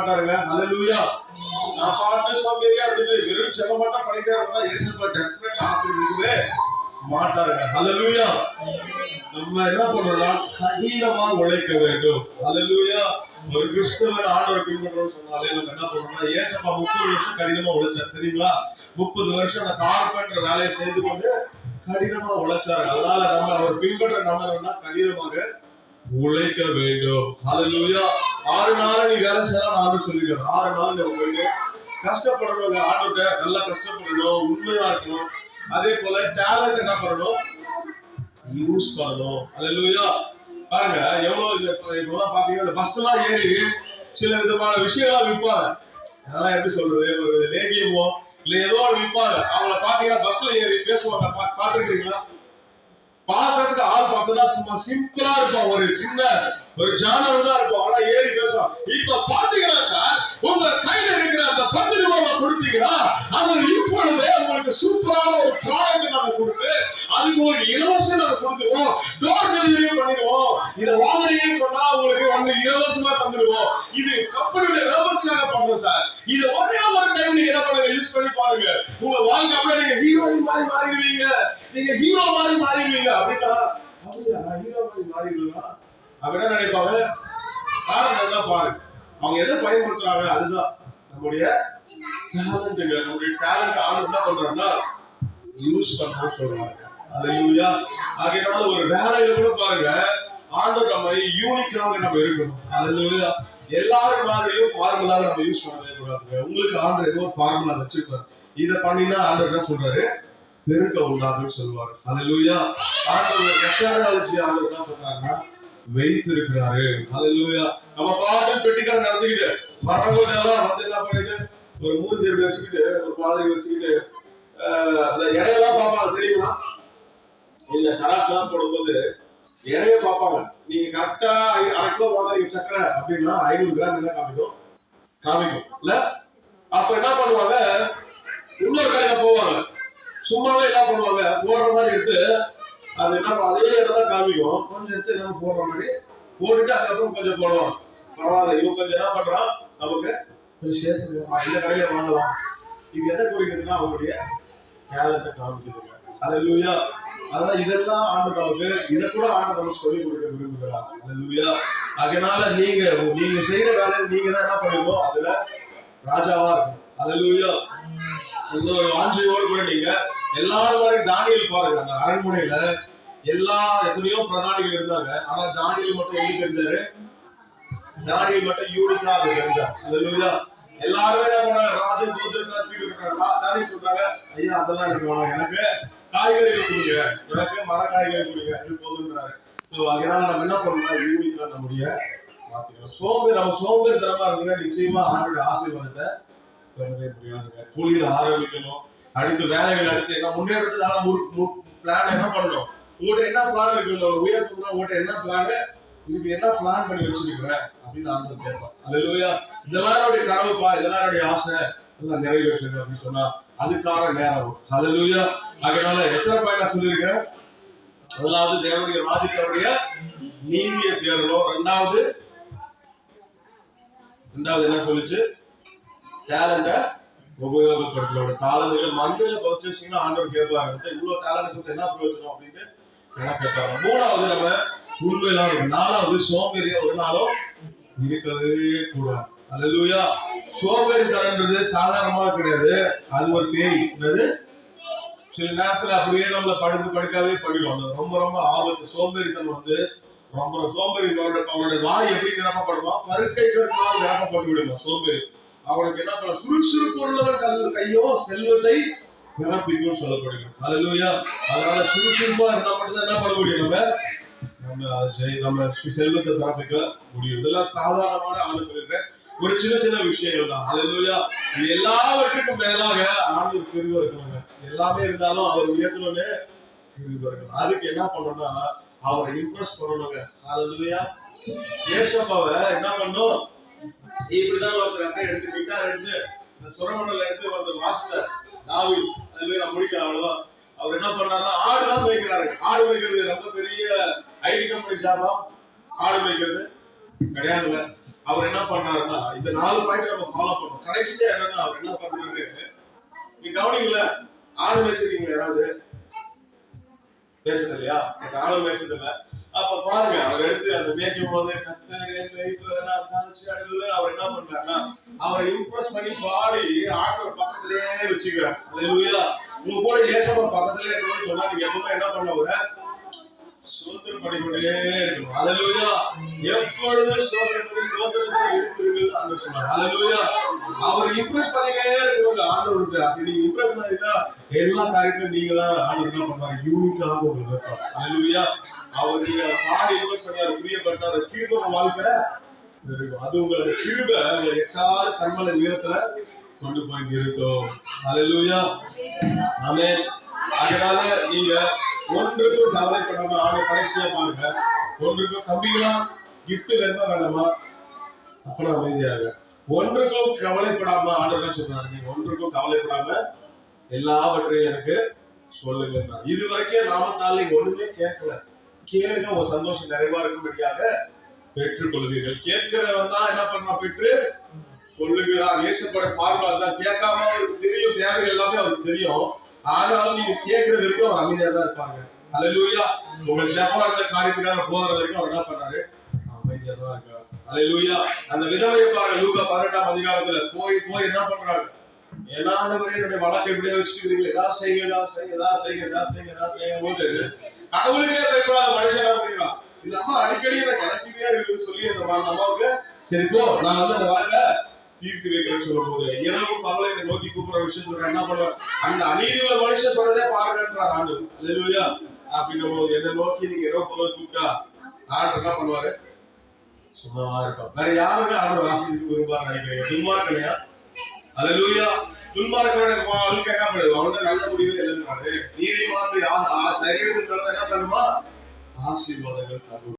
மாட்டாருங்க அலலூயா நான் பாட்டு சோம்பேறியா இருந்துட்டு வெறும் செல்ல மாட்டா பண்ணிட்டே இருந்தா ஏசப்பா டெஃபினட் ஆசீர்வதிக்கவே மாட்டாருங்க. அலலூயா நம்ம என்ன பண்ணணும்னா கடினமா உழைக்க வேண்டும். அலலூயா ஒரு கிறிஸ்தவர் ஆண்டவர் பின்பற்றோம்னு சொன்னாலே நம்ம என்ன பண்ணணும்னா ஏசப்பா முப்பது வருஷம் கடினமா உழைச்சார். தெரியுங்களா? முப்பது வருஷம் அந்த கார்பெண்டர் வேலையை செய்து கொண்டு கடினமா உழைச்சாரு. அதனால நம்ம அவர் பின்பற்ற நம்ம கடினமாக உழைக்க வேண்டும். அதுலயா ஆறு நாள் நீ வேலை செய்யலாம் நான் சொல்லிக்கிறேன் ஆறு நாள் நீ உங்களுக்கு கஷ்டப்படணும் ஆண்டுகிட்ட நல்லா கஷ்டப்படணும் உண்மையா இருக்கணும். அதே போல டேலண்ட் என்ன பண்ணணும்? யூஸ் பண்ணணும். அதுலயா பாருங்க எவ்வளவு இப்பெல்லாம் பாத்தீங்கன்னா பஸ் எல்லாம் ஏறி சில விதமான விஷயங்கள்லாம் விற்பாங்க. அதெல்லாம் எப்படி சொல்றது? ஒரு லேகியமோ இல்ல ஏதோ விற்பாங்க. அவங்கள பாத்தீங்கன்னா பஸ்ல ஏறி பேசுவாங்க. பா- பாத்துருக்கீங்களா பாக்குறதுக்கு ஆள் பார்த்தோம்னா சும்மா சிம்பிளா இருப்பான் ஒரு சின்ன ஒரு ஜானல் தான் இருக்கும் ஆனா ஏறி பேசுவான் இப்ப பாத்தீங்கன்னா சார் உங்க கையில இருக்கிற அந்த பத்து ரூபாய் கொடுத்தீங்கன்னா அது இப்பொழுது உங்களுக்கு சூப்பரான ஒரு ப்ராடக்ட் நாங்க கொடுத்து அதுக்கு ஒரு இலவசம் நாங்க கொடுத்துருவோம். டோர் டெலிவரியும் பண்ணிடுவோம். இதை வாங்குறீங்கன்னு சொன்னா உங்களுக்கு வந்து இலவசமா தந்துடுவோம். இது கம்பெனியோட விளம்பரத்துக்காக பண்றோம் சார். இது ஒரே ஒரு டைம் நீங்க என்ன பண்ணுங்க? யூஸ் பண்ணி பாருங்க. உங்க வாழ்க்கை அப்படியே நீங்க ஹீரோயின் மாதிரி மாறிடுவீங்க. நீங்க ஹீரோ மாதிரி மாறிடுவீங்க. அப்படின்னா அப்படியா? நான் ஹீரோ மாதிரி மாறிடுவேனா? அப்படின்னா நினைப்பாங்க? காரணம் என்ன பாருங்க. அவங்க எதை பயன்படுத்துறாங்க அதுதான். நம்முடைய டேலண்ட்டுங்க நம்முடைய டேலண்ட் ஆள் என்ன பண்றாங்கன்னா யூஸ் பண்ணணும்னு சொல்றாங்க. அல்லேலூயா ஆகையினால ஒரு வேலையில கூட பாருங்க ஆண்டவர் நம்ம யூனிக்காக நம்ம இருக்கணும். அல்லேலூயா எல்லாரும் மாதிரியும் ஃபார்முலாவை நம்ம யூஸ் பண்ணவே கூடாதுங்க. உங்களுக்கு ஆண்டர் ஏதோ ஒரு ஃபார்முலா வச்சிருப்பாரு. இதை பண்ணினா ஆண்டர் என்ன சொல்றாரு? பெருக்க உண்டாதுன்னு சொல்லுவாரு. அல்லேலூயா ஆண்டவர் மெட்டாலஜி ஆண்டவர் என்ன பண்றாங்கன்னா வைத்திருக்கிறாரு. அல்லேலூயா நம்ம பாட்டு பெட்டிக்கார நடத்திக்கிட்டு எல்லாம் வந்து என்ன பண்ணிட்டு ஒரு மூஞ்சி இப்படி வச்சுக்கிட்டு ஒரு பாதை வச்சுக்கிட்டு அந்த இடையெல்லாம் பார்ப்பாங்க தெரியுமா? இல்ல கலாச்சாரம் போடும்போது இடைய பார்ப்பாங்க. நீங்க கரெக்டா அரை கிலோ வாங்குறீங்க சக்கரை அப்படின்னா ஐநூறு கிராம் என்ன காமிக்கும்? காமிக்கும். இல்ல? அப்ப என்ன பண்ணுவாங்க? இன்னொரு கடையில போவாங்க. சும்மாவே என்ன பண்ணுவாங்க? போடுற மாதிரி எடுத்து அது என்ன அதே இடம் காமிக்கும். கொஞ்சம் எடுத்து என்ன போடுற மாதிரி போட்டுட்டு அதுக்கப்புறம் கொஞ்சம் போடுவோம் பரவாயில்ல இவன் கொஞ்சம் என்ன பண்றான்? நமக்கு கொஞ்சம் சேர்த்து இந்த கடையில வாங்கலாம். இது எதை குறிக்கிறதுனா அவங்களுடைய டேலண்ட்டை காமிக்குதுங்க அல்லேலூயா அதான் இதெல்லாம் ஆண்டு நமக்கு இதை கூட ஆண்டு நமக்கு சொல்லி கொடுக்க விரும்புகிறார். லூயா அதனால நீங்க நீங்க செய்யற வேலையை நீங்க தான் என்ன பண்ணுவோம் அதுல ராஜாவா இருக்கும் அல்லேலூயா இந்த ஒரு வாஞ்சையோடு கூட நீங்க எல்லாரும் மாதிரி தானியல் பாருங்க அந்த அரண்மனையில எல்லா எத்தனையோ பிரதானிகள் இருந்தாங்க. ஆனா தானியல் மட்டும் எங்க தெரிஞ்சாரு? தானியல் மட்டும் யூனிட்டா அது இருந்தார் எல்லாருமே என்ன பண்ணாங்க? ராஜ தூதர் தப்பிட்டு தானியல் சொல்றாங்க ஐயா அதெல்லாம் எனக்கு எனக்கு காய்கறி கொடுங்க. எனக்கு மர காய்கறி கொடுங்க. இது போதுன்றாரு. ஸோ அதனால நம்ம என்ன பண்ணணும் யூனிக்கா நம்முடைய மாத்திக்கணும். சோம்பு நம்ம சோம்பேறித்தனமா இருந்தீங்கன்னா நிச்சயமா ஆண்டோட ஆசீர்வாதத்தை பெறவே முடியாதுங்க தொழில் ஆரம்பிக்கணும். அடுத்து வேலைகள் அடுத்து என்ன முன்னேறதுக்கான பிளான் என்ன பண்ணணும்? உங்கள்கிட்ட என்ன பிளான் இருக்கு? உங்களோட உயர்த்துனா உங்கள்கிட்ட என்ன பிளான் இதுக்கு என்ன பிளான் பண்ணி வச்சிருக்கிற? அப்படின்னு ஆண்டவர் கேட்பான். அல்லேலூயா. இதெல்லாம் என்னுடைய கனவுப்பா இதெல்லாம் என்னுடைய ஆசை இதெல்லாம் நிறைவேற்றுங்க அப்படின்னு சொன்னா அதுக்கான நேரம். அல்லேலூயா. அதனால எத்தனை பையன் நான் சொல்லியிருக்கேன் முதலாவது தேவனுடைய ராஜ்யத்தோடைய நீதியை தேடணும் ரெண்டாவது ரெண்டாவது என்ன சொல்லுச்சு? சேலண்டை உபயோகப்படுத்தலோட தாளங்கள். மண்ணில பரிச்சுன்னா ஆண்டவர் கேட்பாங்க இவ்வளவு டேலண்ட் கொடுத்து என்ன பிரயோஜனம் அப்படின்னு கேட்பாங்க மூணாவது நம்ம உண்மையிலாம் நாலாவது சோம்பேறியா ஒரு நாளும் இருக்கவே கூடாது. அல்லேலூயா சோம்பேறி தரன்றது சாதாரணமா கிடையாது. அது ஒரு பேய். என்னது? சில நேரத்துல அப்படியே நம்மள படுத்து படுக்காவே பண்ணிடும் ரொம்ப ரொம்ப ஆபத்து. சோம்பேறித்தனம் வந்து ரொம்ப சோம்பேறி அவனுடைய வாய் எப்படி நிரப்பப்படுமா? பருக்கை கருத்தால் நிரப்பப்பட்டு விடுமா சோம்பேறி? அவனுக்கு என்ன பண்ண சுறுசுறுப்பு உள்ளவன் கல் கையோ செல்வத்தை நிரப்பிக்கும் சொல்லப்படுகிறது. அதுலயா அதனால சுறுசுறுப்பா இருந்தா மட்டும்தான் என்ன பண்ண முடியும் நம்ம? நம்ம நம்ம செல்வத்தை நிரப்பிக்க முடியும். இதெல்லாம் சாதாரணமான ஆளுக்கு ஒரு சின்ன சின்ன விஷயங்கள் தான். அல்லேலூயா இது எல்லாவற்றுக்கும் மேலாக ஆண்டவர் கிருபை இருக்கணுங்க. எல்லாமே இருந்தாலும் அவர் உயர்த்தணும்னு கிருபை இருக்கணும். அதுக்கு என்ன பண்ணணும்னா அவரை இம்ப்ரெஸ் பண்ணணுங்க. அல்லேலூயா ஏசப்பாவை என்ன பண்ணும்? இப்படிதான் ஒருத்தர் அக்கா எடுத்துக்கிட்டா கிட்டார் இந்த சுரமண்டல எடுத்து ஒருத்தர் மாஸ்டர் தாவி அதுவே நான் முடிக்க அவ்வளவுதான். அவர் என்ன பண்ணாருன்னா ஆடு தான் மேய்க்கிறாரு. ஆடு மேய்க்கிறது ரொம்ப பெரிய ஐடி கம்பெனி ஜாபா ஆடு மேய்க்கிறது. கிடையாதுல அவர் என்ன பண்றாருன்னா இந்த நாலு பாயிண்ட் நம்ம ஃபாலோ பண்ணோம். கடைசியா என்னன்னா அவர் என்ன பண்றாரு நீ கவனிக்கல ஆடு மேய்ச்சிருக்கீங்க யாராவது? பேசுறது இல்லையா? ஆடு மேய்ச்சது இல்ல. அப்ப பாருங்க அவர் எடுத்து அந்த மேய்க்கும் போது கத்தரு அவர் என்ன பண்றாருன்னா அவரை இம்ப்ரெஸ் பண்ணி பாடி ஆண்டவர் பக்கத்திலே வச்சுக்கிறார். அல்லேலூயா உங்க கூட ஏசப்பா பக்கத்திலே இருக்கணும்னு சொன்னா நீங்க எப்பவுமே என்ன பண்ண ஒரு சோதனை பண்ணிக்கொண்டே இருக்கணும். அல்லேலூயா சோதனை பண்ணி சோதனை இருக்கிறீர்கள் அந்த சொன்னார். அல்லேலூயா அவர் இம்ப்ரெஸ் பண்ணிக்கிட்டே இருக்கணும் ஆண்டவருக்கு அப்படி நீங்க இம்ப்ரெஸ் பண்ணீங்கன்னா எல்லா காரியத்திலும் நீங்க தான் ஆண்டவர் என்ன பண்ணுவாங்க யூனிக்காக உங்களுக்கு வைப்பார். அவர் நீங்க பாடி இன்வெஸ்ட் பண்ணி அதை பிரியப்பட்ட வாழ்க்கை அது உங்களோட கிருப. உங்களை எட்டாத கண்மலை உயரத்துல கொண்டு போய் நிறுத்தும் அல்லேலூயா ஆமே அதனால நீங்க ஒன்றுக்கும் கவலைப்படாம ஆளை கடைசியா பாருங்க. ஒன்றுக்கும் தம்பிகளா கிஃப்ட் வேணுமா வேண்டாமா அப்புறம் அமைதியாக. ஒன்றுக்கும் கவலைப்படாம ஆண்டவர் சொல்றாரு? நீங்க ஒன்றுக்கும் கவலைப்படாம எல்லாவற்றையும் எனக்கு சொல்லுங்க இது வரைக்கும் நாம நீங்க ஒண்ணுமே கேட்கல. கேளுங்க ஒரு சந்தோஷம் நிறைவா இருக்கும்படியாக பெற்றுக் கொள்வீர்கள் கேட்கிறவன் தான் என்ன பண்ணா பெற்று கொள்ளுகிறார் ஏசப்பட பார்வை தான் கேட்காம அவருக்கு தெரியும் தேவை எல்லாமே அவருக்கு தெரியும். ஆனாலும் நீங்க கேட்கிற வரைக்கும் அவர் அமைதியா தான் இருப்பாங்க. அலையிலூயா உங்க ஜப்பான காரியத்துக்காக போற வரைக்கும் அவர் என்ன பண்ணாரு அமைதியா தான் இருக்காரு. அலையிலூயா அந்த விதவையை பாருங்க லூகா பதினெட்டாம் அதிகாரத்துல. போய் போய் என்ன பண்றாரு? என்னானவரே என்னுடைய வழக்கை எப்படியா வச்சுக்கிறீங்களே ஏதாவது செய்யுங்க ஏதாவது செய்யுங்க ஏதாவது செய்யுங்க ஏதாவது செய்யுங்க ஏதாவது செய்யும் போது கடவுளுக்கே பயப்படாத மனுஷனா என்ன இந்த அம்மா அடிக்கடி எனக்கு கிளப்பிட்டே இருக்குன்னு சொல்லி அந்த அம்மாவுக்கு சரி போ நான் வந்து அந்த வழக்கை தீர்த்து வைக்கிறேன்னு சொல்லும் போது எனக்கும் பகலை என்னை நோக்கி கூப்பிடுற விஷயம் என்ன பண்ணுவேன்? அந்த அநீதியுள்ள மனுஷன் சொன்னதே பாருங்கன்றார் ஆண்டு. அல்லேலூயா. அப்படின்னும் போது என்னை நோக்கி நீங்க இரவு பகல் கூப்பிட்டா ஆண்டு என்ன பண்ணுவாரு? சும்மாவா இருப்பான். வேற யாருமே ஆண்டு வாசிக்கு விரும்பாரு நினைக்கிறீங்க சும்மா இருக்கலையா? அல்லேலூயா. துன்மார்க்கவனுக்கு வாழ்க்கை என்ன பண்ணுது அவனுக்கு நல்ல முடிவு எழுதுனாரு நீதிமான் சரீரத்துக்கு என்ன பண்ணுமா possible.